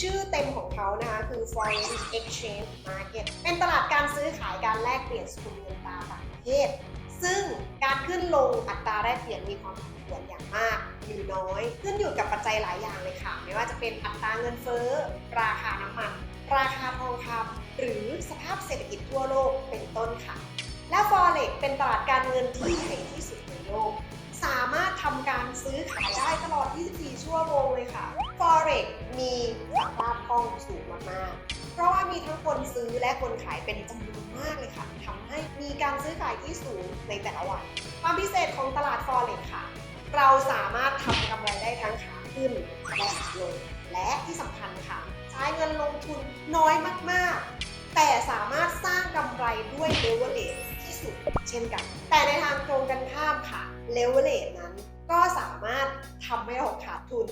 ชื่อเต็มของเขานะคะคือ Foreign Exchange Market เป็นตลาดการซื้อขายการแลกเปลี่ยนสกุลเงินตราต่างประเทศ ซึ่งการขึ้นลงอัตราแลกเปลี่ยนมีความผันผวนอย่างมากหรือน้อย ขึ้นอยู่กับปัจจัยหลายอย่างเลยค่ะ ไม่ว่าจะเป็นอัตราเงินเฟ้อ ราคาน้ำมัน ราคาทองคำหรือสภาพเศรษฐกิจทั่วโลกเป็นต้นค่ะ และ Forex เป็นตลาดการเงินที่ใหญ่ที่สุดในโลกสามารถทำการซื้อขายได้ตลอด 24 ชั่วโมงเลยค่ะ Forex มี สภาพคล่องสูงมากๆ เพราะว่ามีทั้งคนซื้อและคนขายเป็นจำนวนมากเลยค่ะทำให้มีการซื้อขายที่สูงในแต่ละวัน ความพิเศษของตลาด Forex ค่ะ เราสามารถทำกำไรได้ทั้งขาขึ้นและขาลงและที่สำคัญค่ะ ใช้เงินลงทุนน้อยมากๆ แต่สามารถสร้างกำไรด้วย leverage ที่สุดเช่นกัน แต่ในทางตรงกันข้ามค่ะ leverage นั้นก็สามารถทำให้เราขาดทุน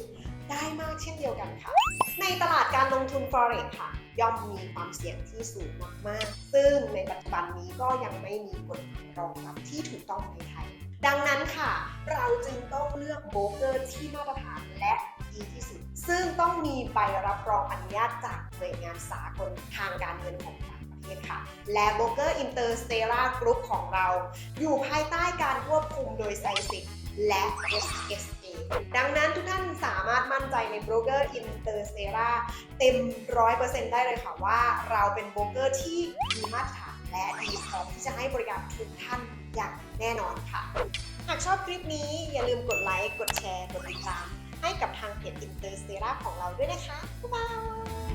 ได้มากเช่นเดียวกันค่ะ ในตลาดการลงทุน forex ค่ะ ย่อมมีความเสี่ยงที่สูงมากๆ ซึ่งในปัจจุบันนี้ก็ยังไม่มีกฎหมายรองรับที่ถูกต้องในไทย ดังนั้นค่ะ เราจึงต้องเลือกโบรกเกอร์ที่มาตรฐานและดีที่สุด ซึ่งต้องมีใบรับรองอนุญาตจากหน่วยงานสากลทางการเงินของต่างประเทศค่ะ และโบรกเกอร์อินเตอร์สเตล่ากรุ๊ปของเรา อยู่ภายใต้การควบคุมโดยไซสิกและ SSA ดังนั้นทุกท่าน ในโบรกเกอร์อินเตอร์เซราเต็มร้อยเปอร์เซ็นต์ได้เลยค่ะว่าเราเป็นโบรกเกอร์ที่มีมาตรฐานและดีพร้อมที่จะให้บริการทุกท่านอย่างแน่นอนค่ะ หากชอบคลิปนี้อย่าลืมกดไลค์ กดแชร์ กดติดตาม ให้กับทางเพจอินเตอร์เซราของเราด้วยนะคะ บ๊ายบาย